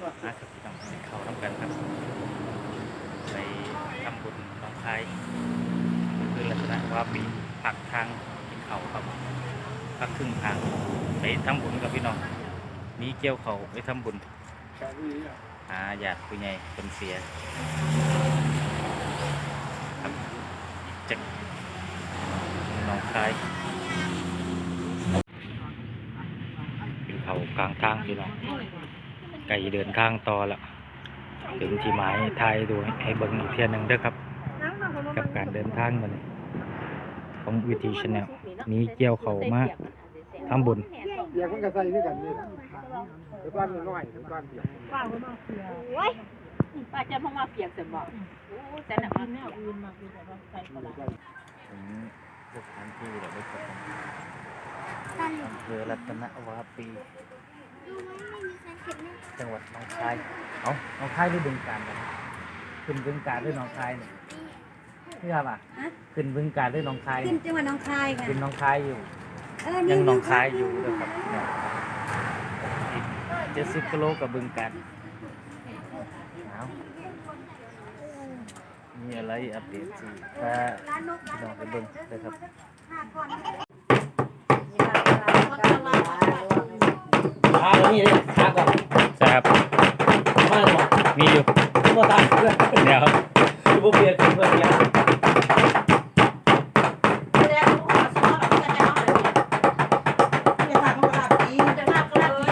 นะครับพี่น้องไปเข้าทำกันครับไปทำบุญน้องคายคือลักษณะว่าปีผักทางกินเขาครับพักครึ่งทางไปทำบุญกับพี่น้องมีเกี่ยวเขาไปทำบุญหาญาติผู้ใหญ่คนเสียครับจากน้องคายกินเขากลางทางพี่น้อง ไก่เดินทางต่อละถึงที่หมายไทยดูให้เบิ้งอีกเทียหนึ่งเด้อครับ กับการเดินทางมันของวิธีชแนลนี้เกี่ยวเขามาทำบุญเปียกมันก็ใส่ด้วยกันนี่แต่บ้านมันน้อยแต่บ้านเปียกป้าจะมองมาเปียกเสร็จบอกโอ้แต่หนักมันแม่อื่นมาคือแบบว่าใส่กระดาษถึงสถานที่เราได้ครับอำเภอรัตนวาปี จังหวัดหนองคายเอาหนองคายหรือบึงกาฬกันขึ้นบึงกาฬหรือหนองคายเนี่ยนี่ครับอะขึ้นบึงกาฬหรือหนองคายขึ้นจังหวัดหนองคายค่ะขึ้นหนองคายอยู่ เออยันี่งหนองคายอยู่ด้วยครับเนี่ยอีกเจ็ดสิบกิโลกับบึงกาฬเอามีอะไรอัปเดตสิถ้าลองไปเบิ่งเลยครับ อ่านี่เลยขาก่อนแซ่บมาเลยบอกมีอยู่มาตามเพื่อนเดี๋ยวที่พวกเบียร์เพื่อนเบียร์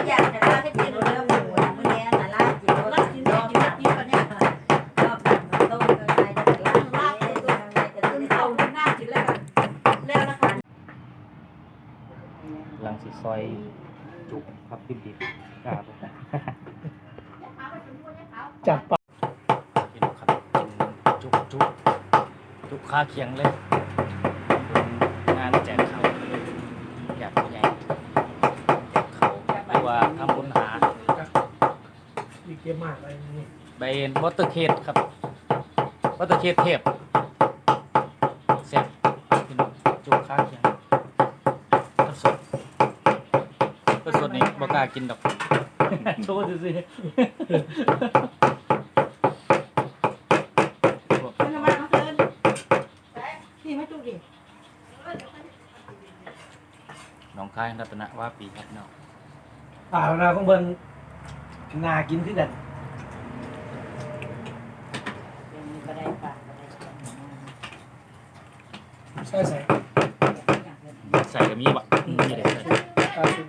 อยากจะลาให้กินเรื่องหมูมื้อนี้น่ะลากินรสกินรสกินกินเนี่ยก็ต้มกันไปจะลาให้ตัวอะไรจะได้เข้าหน้ากินแล้วกันแล้วนะคะลังสีซอย จุกครับดิบดิบกล้าปะจัดไปกินครับกินจุกจุกจุกค่าเคียงเลยเป็นงานแจกเขาวอยากใหญ่แจกเขาวหรือว่าทำบุญหาอีกเกมมากอะไรนี่ใบวัตเตอร์เคสครับวัตเตอร์เคสเทพเสร็จพี่น้องจุกค่าเคียงต้นสด ต้นสดนี่บอกล้ากินดอกโชว์ดูสิน้องคายรัตนว่าปีครับเนาะอ่าเวลาของเบิ้ลนากินที่กันใช่ใส่ใส่กับมีบะมีเลยใส่ ตาสุด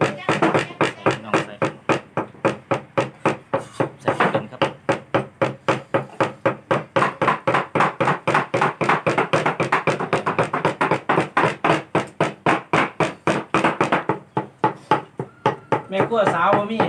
แม่กลัวสาวบ่มี